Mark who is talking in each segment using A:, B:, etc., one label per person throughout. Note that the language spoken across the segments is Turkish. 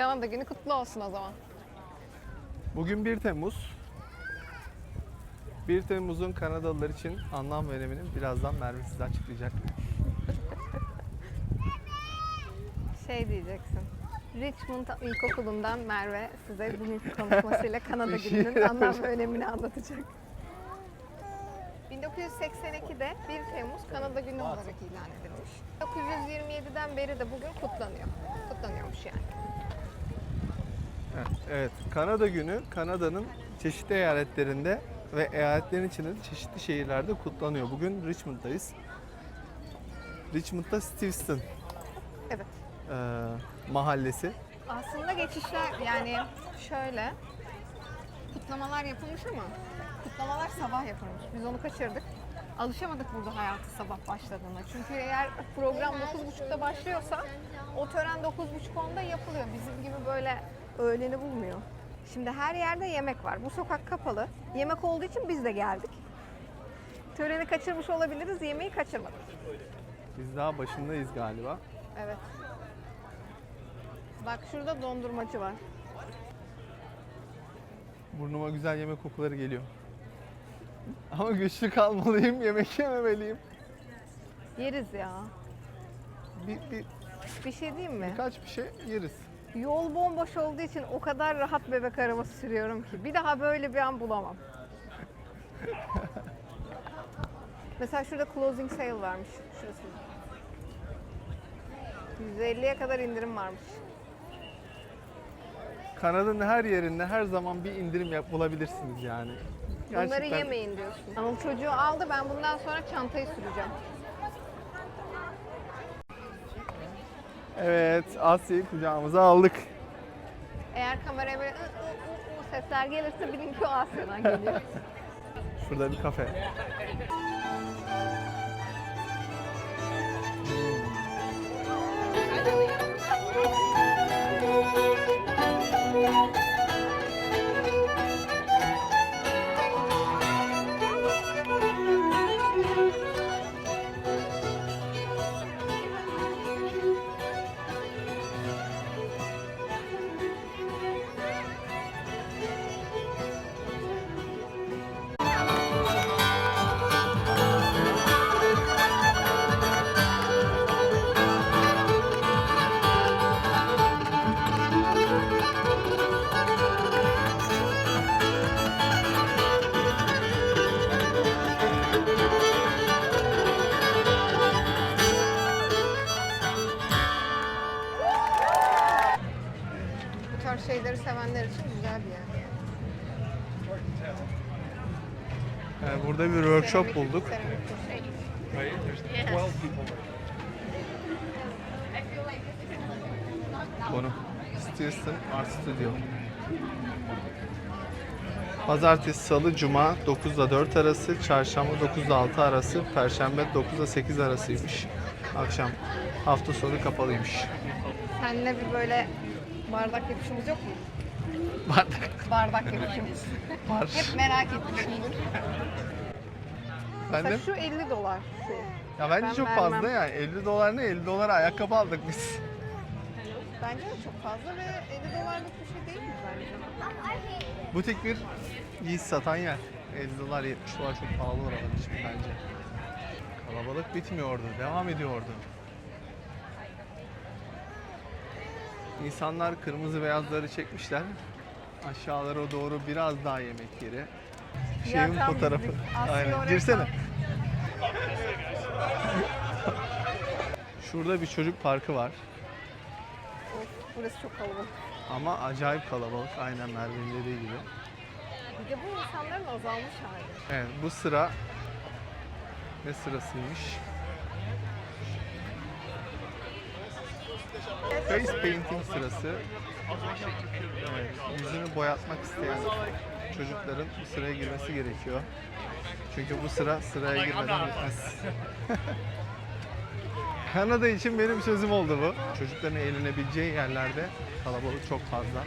A: Kanada günü kutlu olsun o zaman.
B: Bugün 1 Temmuz. 1 Temmuz'un Kanadalılar için anlam ve önemini birazdan Merve size açıklayacak.
A: Şey diyeceksin. Richmond İlkokulu'ndan Merve size bugünkü konuşmasıyla Kanada gününün anlam ve önemini anlatacak. 1982'de 1 Temmuz Kanada Günü olarak ilan edilmiş. 1927'den beri de bugün kutlanıyor. Kutlanıyormuş yani.
B: Evet. Kanada Günü Kanada'nın çeşitli eyaletlerinde ve eyaletlerin içinde de çeşitli şehirlerde kutlanıyor. Bugün Richmond'dayız. Richmond'da Steveston
A: Evet.
B: eee, mahallesi.
A: Aslında geçişler yani şöyle kutlamalar yapılmış ama kutlamalar sabah yapılmış. Biz onu kaçırdık. Alışamadık burada hayatı sabah başladığına. Çünkü eğer program 9.30'da başlıyorsa o tören 9.30-10'da yapılıyor. Bizim gibi böyle öğleni bulmuyor. Şimdi her yerde yemek var. Bu sokak kapalı. Yemek olduğu için biz de geldik. Töreni kaçırmış olabiliriz, yemeği kaçırmadık.
B: Biz daha başındayız galiba.
A: Evet. Bak şurada dondurmacı var.
B: Burnuma güzel yemek kokuları geliyor. Ama güçlü kalmalıyım, yemek yememeliyim.
A: Yeriz ya.
B: Bir, bir,
A: Bir şey diyeyim mi?
B: birkaç bir şey yeriz.
A: Yol bomboş olduğu için o kadar rahat bebek arabası sürüyorum ki. Bir daha böyle bir an bulamam. Mesela şurada closing sale varmış. Şurası. 150'ye kadar indirim varmış.
B: Kanada'nın her yerinde her zaman bir indirim yap bulabilirsiniz yani.
A: Bunları
B: Gerçekten
A: yemeyin diyorsun. Anıl çocuğu aldı ben bundan sonra çantayı süreceğim.
B: Evet, Asya'yı kucağımıza aldık.
A: Eğer kameraya böyle ı, ı, ı, ı sesler gelirse bilin ki o Asya'dan geliyor.
B: Şurada bir kafe. Workshop bulduk. Konu. Stilson Art Studio. Pazartesi, Salı, Cuma 9 ile 4 arası, Çarşamba 9 ile 6 arası, Perşembe 9 ile 8 arasıymış. Akşam hafta sonu kapalıymış.
A: Seninle bir böyle bardak yapışımız yok mu?
B: Bardak
A: Bardak yapışımız.
B: var.
A: Hep merak etmişimdir. Mesela şu 50 dolar. Şu.
B: ya bence
A: ben
B: çok
A: vermem.
B: fazla yani 50 dolar ne 50 dolara ayakkabı aldık biz.
A: Bence de çok fazla ve 50 dolarlık bir şey değil mi bence?
B: Butik bir giysi satan yer. 50 dolar 70 dolar çok pahalı oralar için bence. Kalabalık bitmiyordu, devam ediyordu. İnsanlar kırmızı beyazları çekmişler. Aşağılara doğru biraz daha yemek yeri. Şeyin fotoğrafı. Aynen. Girsene. Şurada bir çocuk parkı var.
A: Of, burası çok kalabalık.
B: Ama acayip kalabalık. Aynen Merve'nin dediği gibi.
A: Bir de bu insanların azalmış hali.
B: Evet bu sıra ne sırasıymış? Face painting sırası. Evet, yüzünü boyatmak isteyen çocukların bu sıraya girmesi gerekiyor. Çünkü bu sıra sıraya girmeden bitmez. Kanada için benim sözüm oldu bu. Çocukların eğlenebileceği yerlerde kalabalık çok fazla.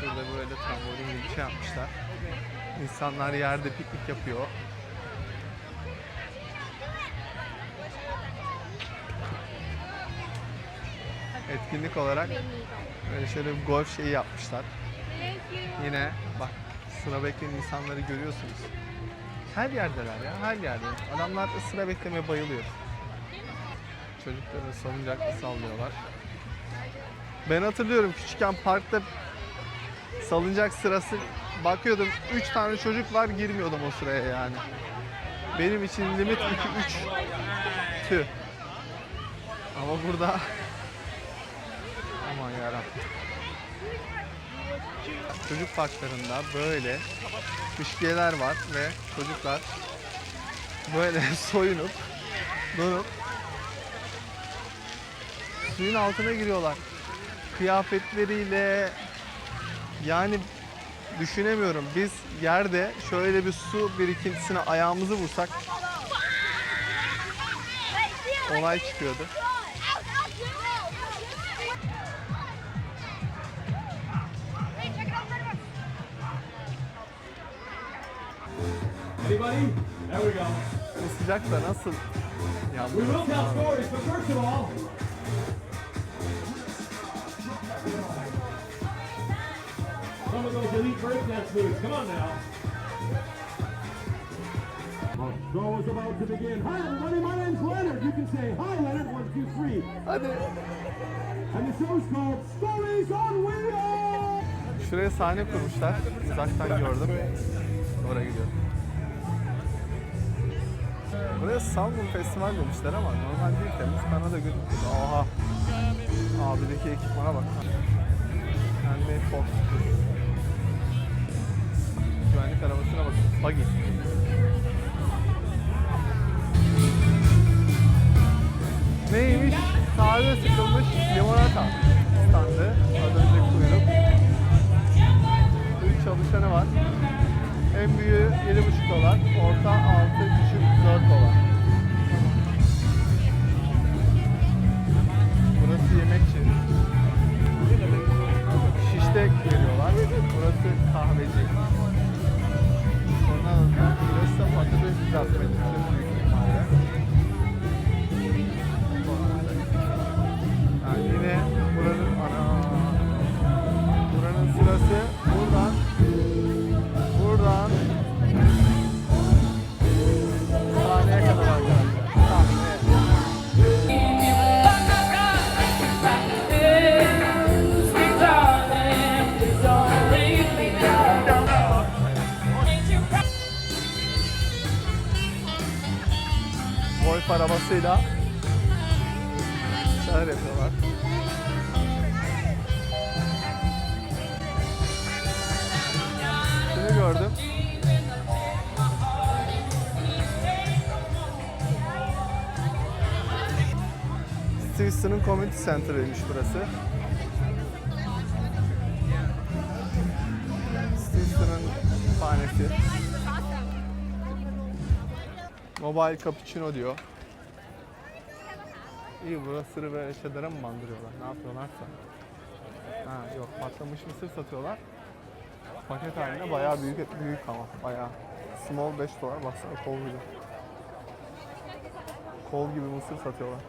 B: Şurada böyle trambolin gibi bir şey yapmışlar. İnsanlar yerde piknik yapıyor. Etkinlik olarak böyle şöyle bir golf şeyi yapmışlar. Yine bak sıra bekleyen insanları görüyorsunuz. Her yerdeler ya, her yerde. Adamlar sıra beklemeye bayılıyor. Çocukları salıncakla sallıyorlar. Ben hatırlıyorum küçükken parkta salıncak sırası bakıyordum 3 tane çocuk var girmiyordum o sıraya yani. Benim için limit 2-3 tü. Ama burada aman yarabbim. Çocuk parklarında böyle kışkiyeler var ve çocuklar böyle soyunup donup suyun altına giriyorlar. Kıyafetleriyle yani düşünemiyorum. Biz yerde şöyle bir su birikintisine ayağımızı vursak olay çıkıyordu. Bu sıcakta nasıl
C: We
B: yaptı?
C: will tell stories, but first of all, some of those elite breakdance moves. Come on now. The show is about to begin. Hi, everybody. My name's Leonard. You can say hi, Leonard. One, two, three.
B: Hadi.
C: And the show's called Stories on Wheels.
B: Şuraya sahne kurmuşlar. Uzaktan gördüm. Oraya gidiyorum. Buraya Soundboom Festival demişler ama normal değil Temmuz Kanada günü. Oha. Abideki ekipmana bak. Handmade Fox. Güvenlik arabasına bakın. Buggy. Arabasıyla şeyler yapıyorlar. Şunu gördüm. Stevenson'ın Community Center'ıymış burası. Stevenson'ın kütüphanesi. Mobile Cappuccino diyor. İyi burası böyle çadıra mı bandırıyorlar? Ne yapıyorlarsa. Ha yok patlamış mısır satıyorlar. Paket halinde bayağı büyük büyük ama bayağı. Small 5 dolar baksana kol gibi. Kol gibi mısır satıyorlar.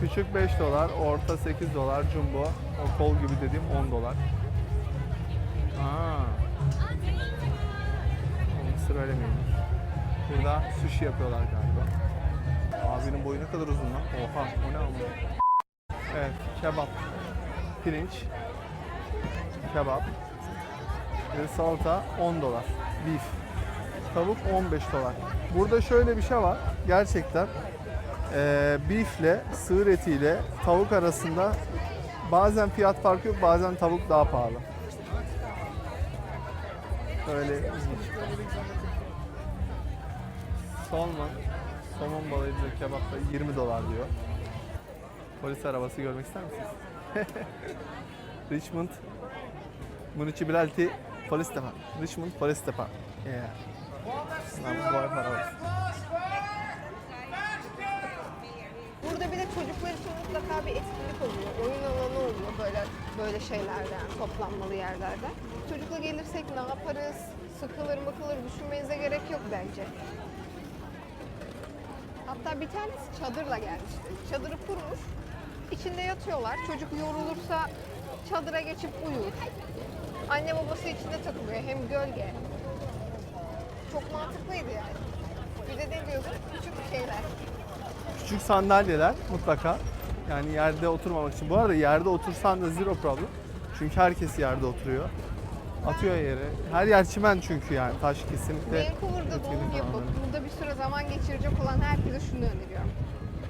B: Küçük 5 dolar, orta 8 dolar, jumbo, o kol gibi dediğim 10 dolar. Aa. Mısır öyle miymiş? Burada sushi yapıyorlar galiba. Abinin boyu ne kadar uzun lan? Oha o ne ama? Evet kebap. Pirinç. Kebap. Ve salata 10 dolar. Beef. Tavuk 15 dolar. Burada şöyle bir şey var. Gerçekten eee beefle, sığır etiyle tavuk arasında bazen fiyat farkı yok, bazen tavuk daha pahalı. Böyle ilginç. Salmon, somon balığıyla kebapta 20 dolar diyor. Polis arabası görmek ister misiniz? Richmond Municipality Police Department. Richmond Police Department. Yeah. Lan bu arabası.
A: Burada bir de çocuklar için mutlaka bir etkinlik oluyor. Oyun alanı oluyor böyle böyle şeylerde yani toplanmalı yerlerde. Çocukla gelirsek ne yaparız? Sıkılır mıkılır düşünmenize gerek yok bence. Hatta bir tanesi çadırla gelmişti. Çadırı kurmuş. İçinde yatıyorlar. Çocuk yorulursa çadıra geçip uyur. Anne babası içinde takılıyor. Hem gölge. Çok mantıklıydı yani. Bir de ne diyorsun? Küçük şeyler.
B: Küçük sandalyeler mutlaka. Yani yerde oturmamak için. Bu arada yerde otursan da zero problem. Çünkü herkes yerde oturuyor. Atıyor yere. Her yer çimen çünkü yani. Taş kesinlikle.
A: Vancouver'da doğum yapıp burada bir süre zaman geçirecek olan herkese şunu öneriyorum.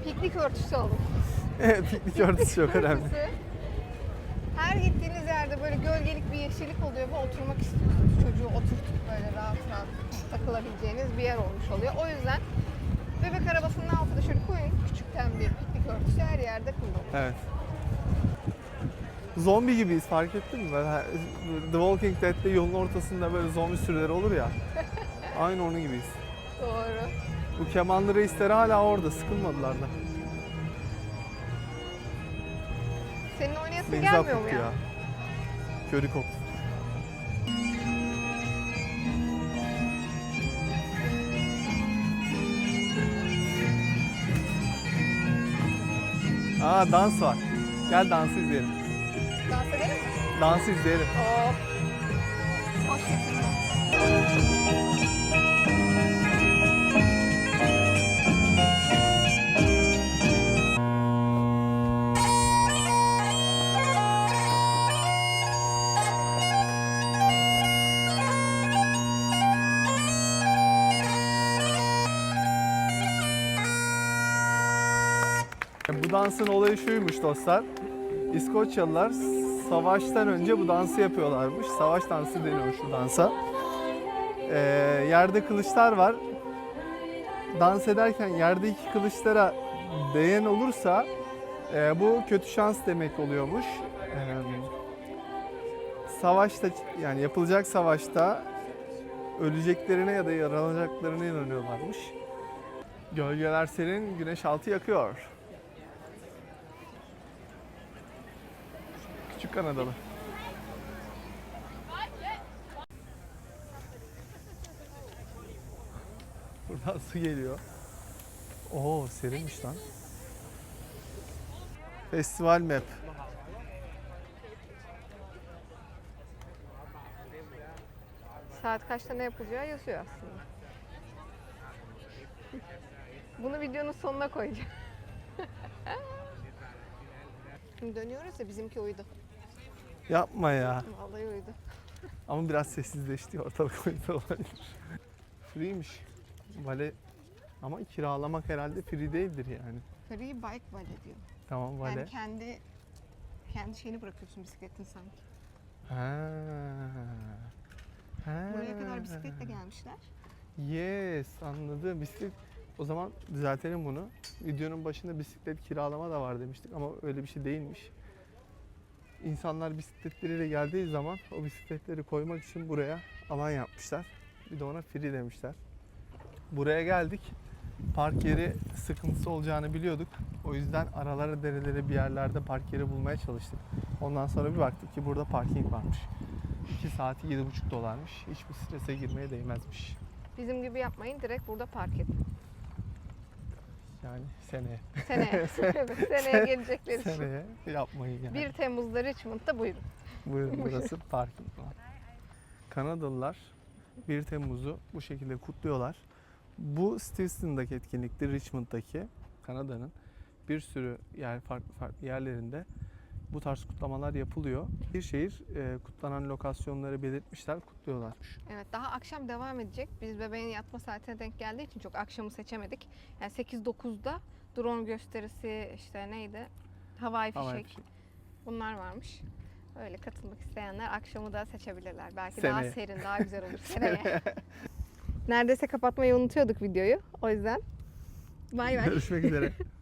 A: Piknik örtüsü alın.
B: Evet, piknik örtüsü çok önemli.
A: Her gittiğiniz yerde böyle gölgelik bir yeşillik oluyor ve oturmak istiyorsunuz. Çocuğu oturtup böyle rahat rahat takılabileceğiniz bir yer olmuş oluyor. O yüzden bebek arabasının altına şöyle koyun küçükten bir piknik örtüsü her yerde kullanın.
B: Evet. Zombi gibiyiz fark ettin mi? Böyle The Walking Dead'de yolun ortasında böyle zombi sürüleri olur ya. Aynı onun gibiyiz.
A: Doğru.
B: Bu kemanlı reisleri hala orada sıkılmadılar da.
A: Senin oynayasın
B: güzel
A: gelmiyor mu ya?
B: ya. Köri koktu. Aa dans var. Gel dansı izleyelim.
A: Dans edelim mi?
B: Dansı izleyelim.
A: Oo. Hoş geldin.
B: Bu dansın olayı şuymuş dostlar. İskoçyalılar savaştan önce bu dansı yapıyorlarmış. Savaş dansı deniyor şu dansa. Ee, yerde kılıçlar var. Dans ederken yerdeki kılıçlara değen olursa e, bu kötü şans demek oluyormuş. Ee, savaşta yani yapılacak savaşta öleceklerine ya da yaralanacaklarına inanıyorlarmış. Gölgeler serin, güneş altı yakıyor. Küçük Kanadalı. Buradan su geliyor. Oo serinmiş lan. Festival map.
A: Saat kaçta ne yapılacağı yazıyor aslında. Bunu videonun sonuna koyacağım. Şimdi dönüyoruz ya bizimki uyudu.
B: Yapma ya.
A: Vallahi uyudu.
B: Ama biraz sessizleşti ortalık o yüzden olabilir. Free'miş. Vale ama kiralamak herhalde free değildir yani.
A: Free bike vale diyor.
B: Tamam vale.
A: Yani kendi kendi şeyini bırakıyorsun bisikletin sanki.
B: Ha. Ha.
A: Buraya kadar bisikletle gelmişler.
B: Yes anladım. Bisiklet o zaman düzeltelim bunu. Videonun başında bisiklet kiralama da var demiştik ama öyle bir şey değilmiş. İnsanlar bisikletleriyle geldiği zaman o bisikletleri koymak için buraya alan yapmışlar. Bir de ona free demişler. Buraya geldik. Park yeri sıkıntısı olacağını biliyorduk. O yüzden aralara derelere bir yerlerde park yeri bulmaya çalıştık. Ondan sonra bir baktık ki burada parking varmış. 2 saati 7,5 dolarmış. Hiçbir strese girmeye değmezmiş.
A: Bizim gibi yapmayın direkt burada park edin.
B: Yani seneye.
A: Seneye. Seneye gelecekler için.
B: Seneye yapmayın yani.
A: 1 Temmuz'da Richmond'da buyurun.
B: Buyurun burası parking var. Kanadalılar 1 Temmuz'u bu şekilde kutluyorlar. Bu Stevenson'daki etkinlikte Richmond'daki Kanada'nın bir sürü yer farklı farklı yerlerinde bu tarz kutlamalar yapılıyor. Bir şehir e, kutlanan lokasyonları belirtmişler, kutluyorlarmış.
A: Evet daha akşam devam edecek. Biz bebeğin yatma saatine denk geldiği için çok akşamı seçemedik. Yani 8-9'da drone gösterisi işte neydi? Havai fişek.
B: Havai fişek.
A: Bunlar varmış. Öyle katılmak isteyenler akşamı da seçebilirler. Belki
B: Seneye.
A: daha serin, daha güzel olur seneye. Neredeyse kapatmayı unutuyorduk videoyu. O yüzden bay bay.
B: Görüşmek üzere.